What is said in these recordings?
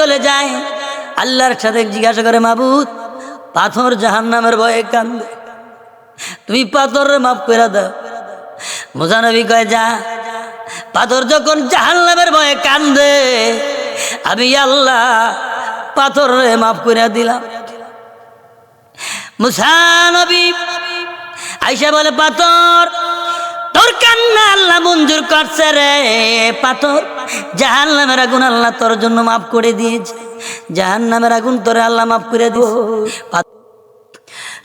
চলে যায়। আল্লাহর সাথে জিজ্ঞাসা করে, মাবুদ, পাথর জাহান নামের ভয়ে কান্দে। তুমি পাথরের মাফ করে দাও। মুজানবী কয়, যা, পাথর যখন জাহান নামের ভয়ে কান্দে, আমি আল্লাহ পাথরে মাফ করে দিলাম। মুসানবী আইসা বলে, পাথর তোর কান্না আল্লাহ মঞ্জুর করছে রে পাথর। জাহান নামের আগুন আল্লাহ তোর জন্য মাফ করে দিয়েছে। জাহান নামের আগুন আল্লাহ মাফ করে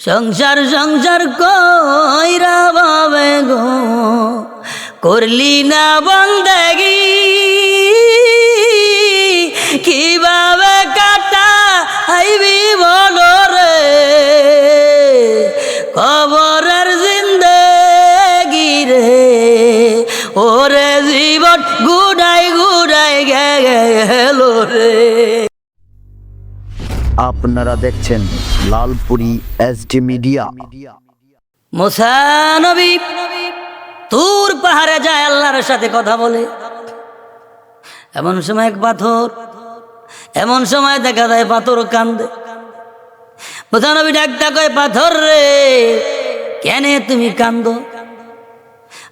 সংসার সংসার কইরা গো। করলি না বন্দেগি। কীভাবে কাটা আইবি বলো? গেল রে। আপনারা দেখছেন লালপুরি এসডি মিডিয়া মোসানবী তুর পাহাড়ে যায় আল্লাহর সাথে কথা বলে। এমন সময় এক পাথর এমন সময় দেখা যায় পাথর কান্দে। মোসানবী ডাকটা কয় পাথর রে কেন তুমি কান্দ?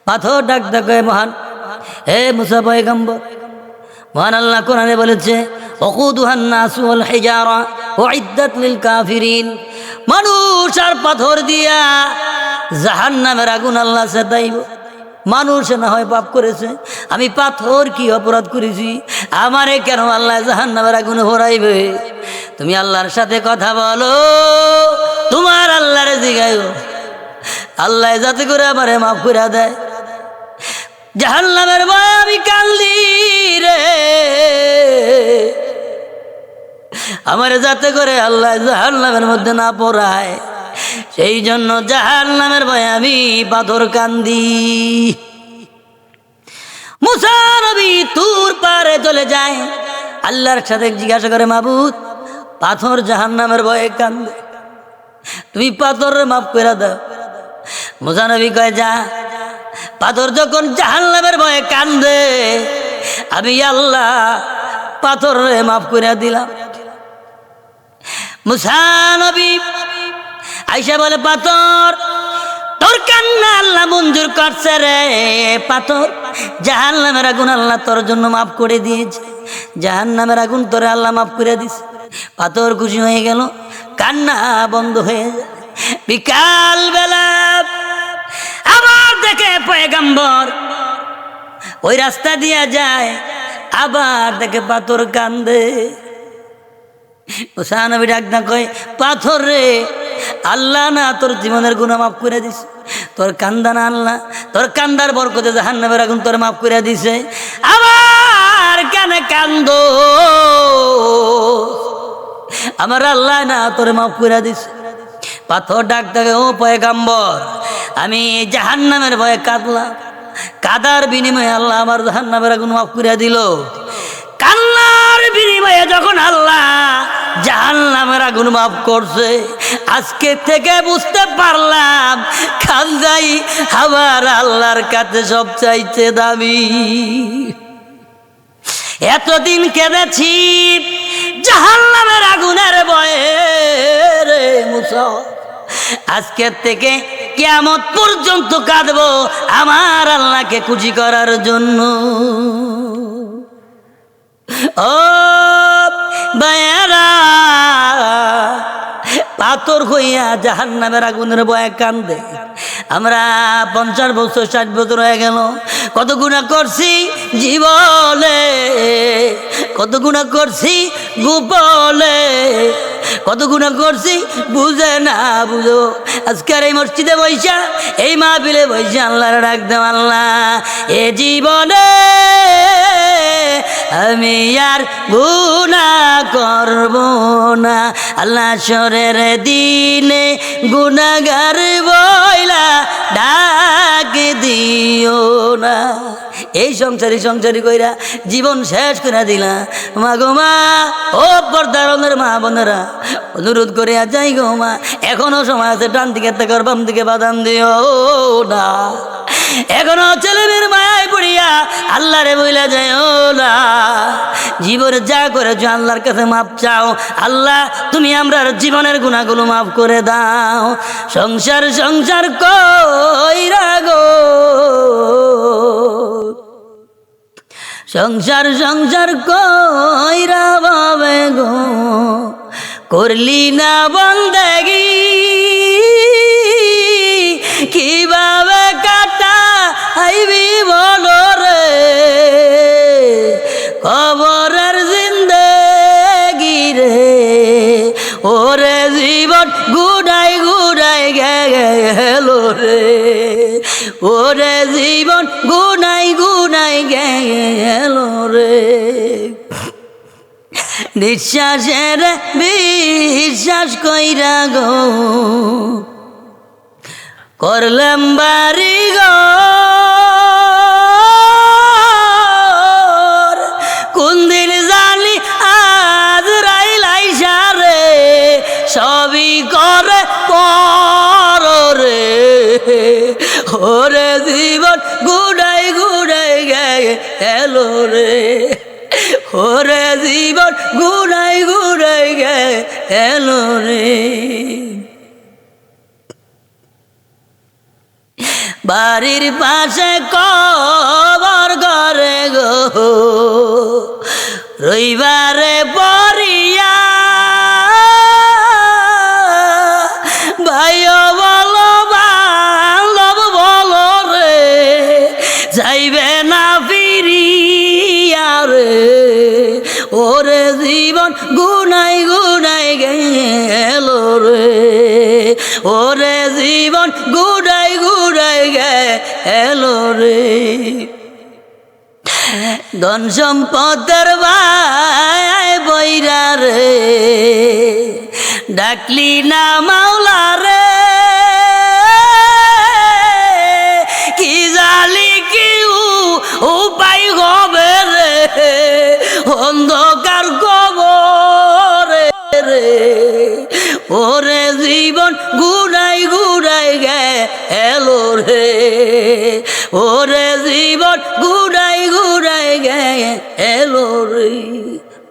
পাথর ডাকটা কয় মহান হে মুসা পয়গম্বর মহান আল্লাহ কোরআনে বলেছে মানুষ আর পাথর দিয়া জাহান্নামের আগুন আল্লাহ সেটাইব মানুষ না হয় পাপ করেছে। আমি পাথর কি অপরাধ করেছি? আমারে কেন আল্লাহ জাহান্নামের আগুন হরাইবে তুমি আল্লাহর সাথে কথা বলো। তোমার আল্লাহর জিগাইব আল্লাহ যাতে করে আমারে মাফ করে দেয়। জাহান্নামের আমি কান্দি রে আমার যাতে করে আল্লাহ জাহান্নামের মধ্যে না পড়ায়, সেই জন্য জাহান্নামের ভয় আমি পাথর কান্দি। মুসানবী তুর পারে চলে যায়, আল্লাহর সাথে জিজ্ঞাসা করে, মাবুদ, পাথর জাহান্নামের ভয়ে কান্দে। তুমি পাথরের মাফ করে দাও। মুসানবী কয়, যা পাথর যখন জাহান্নামের ভয়ে কান্দে, আমি আল্লাহ পাথরে মাফ করে দিলাম। মুসানবী আইসা বলে, পাথর, তোর কান্না আল্লাহ মঞ্জুর করছে রে, পাথর। জাহান নামের আগুন আল্লাহ তোর জন্য মাফ করে দিয়েছে। জাহান নামের আগুন তোরে আল্লাহ মাফ করে দিছে। পাথর খুশি হয়ে গেল, কান্না বন্ধ হয়ে যায়। বিকাল বেলা দেখে পয়গাম্বর? ওই রাস্তা দিয়া যায়, আবার দেখে পাথর কান্দে। ওসানবী ডাক না কয়, পাথর রে, আল্লাহ না তোর জীবনের গুণা মাফ করে দিস। তোর কান্দা না আল্লাহ, তোর কান্দার বরকতে জাহান নামের আগুন তোর মাফ করে দিছে। আবার কেন কান্দ? আমার আল্লাহ না তোর মাফ করে দিছে। পাথর ডাক থাকে ও পয়গাম্বর আমি জাহান নামের ভয়ে কাঁদলাম। কাদার বিনিময়ে আল্লাহ আমার জাহান নামের আগুন মাফ করে দিল। কান্নার বিনিময়ে যখন আল্লাহ জাহান নামের আগুন মাফ করছে, আজকে থেকে বুঝতে পারলাম খান্দাই আমার আল্লাহর কাছে সব চাইতে দামি। এতদিন কেঁদেছি জাহান নামের আগুনের বয়ে রে মুসা। আজকের থেকে কেমন পর্যন্ত কাঁদবো আমার আল্লাহকে খুশি করার জন্য। ও বায়ারা পাথর হইয়া জাহান নামের আগুনের বয়ে কান্দে। আমরা পঞ্চাশ বছর, ষাট বছর হয়ে গেল। কত গুণা করছি জীবনে, কত গুণা করছি গোপলে কত গুণা করছি, বুঝে না বুঝো। আজকের এই মসজিদে বৈশা এই মা মাহফিলে বৈশা আল্লাহর ডাক দেও আল্লাহ। এ জীবনে আমি আর গুণা করব না। আল্লাহ সরের দিনে গুণাগার বইলা ডাক দিও না। এই সংসারী সংসারী কইরা জীবন শেষ করে দিলা। মা গো মা, ও পর্দারণের মা বোনেরা, অনুরোধ করে যাই গো মা, এখনও সময় আছে, ডান দিকে থেকে বাম দিকে বাদাম দিও না। এখনও ছেলে মেয়ের মায়ায় পড়িয়া আল্লাহরে বইলা যাই ও না। জীবনে যা করেছ, আল্লাহর কাছে মাপ চাও। আল্লাহ, তুমি আমরা জীবনের গুণাগুলো মাফ করে দাও। সংসার সংসার কইরা গো সংসার সংসার কইরা বাবে গো? করলি না বন্দেগি, কীভাবে কাটা আইবি বলো? গেল রে। ওরে জীবন গুনাই গুনাই গেল রে। নিঃশ্বাসের বিশ্বাস কইরা গো। করলাম বাড়ি গো। এলো রে। ওরে জীবন গুড়াই গুড়াই গে, এলো রে। বাড়ির পাশে কবর করে গো, রবিবারে পরিয়া ওরে জীবন গুনাই গুনাই গেল রে। ওরে জীবন গুড়াই গুড়াই গেল রে। ধন সম্পদের ভাই বৈরা রে। ডাকলি না মাওলা রে।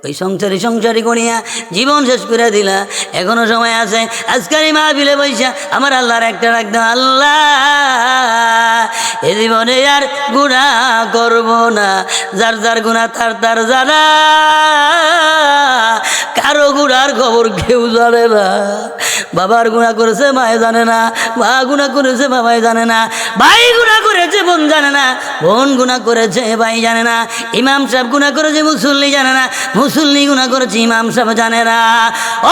ওই সংসারি সংসারি করিয়া জীবন শেষ করে দিলা। এখনও সময় আছে। আজকাল মা বিলে বৈশা আমার আল্লাহর একটা রাখতাম আল্লাহ, এ জীবনে আর গুণা করব না। যার যার গুণা তার তার জানা। কারও গুণার খবর কেউ জানে না। বাবার গুণা করেছে মায়ে জানে না। মা গুণা করেছে, বাবাই জানে না। ভাই গুণা করেছে, বোন জানে না। বোন গুণা করেছে, ভাই জানে না। ইমাম সাহেব গুণা করেছে, মুসল্লি জানে না। মুসল্লি গুণা করেছি, ইমাম সাহেব জানে না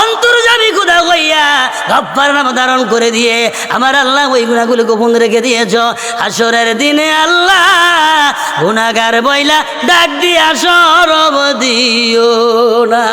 অন্তর যাবি গুণা হইয়া গপ্পার নাম ধারণ করে দিয়ে আমার আল্লাহ ওই গুণাগুলো গোপন রেখে দিয়েছ। আসরের দিনে আল্লাহ গুণাগার বইলা ডাক দিয়ে আসর দিও না।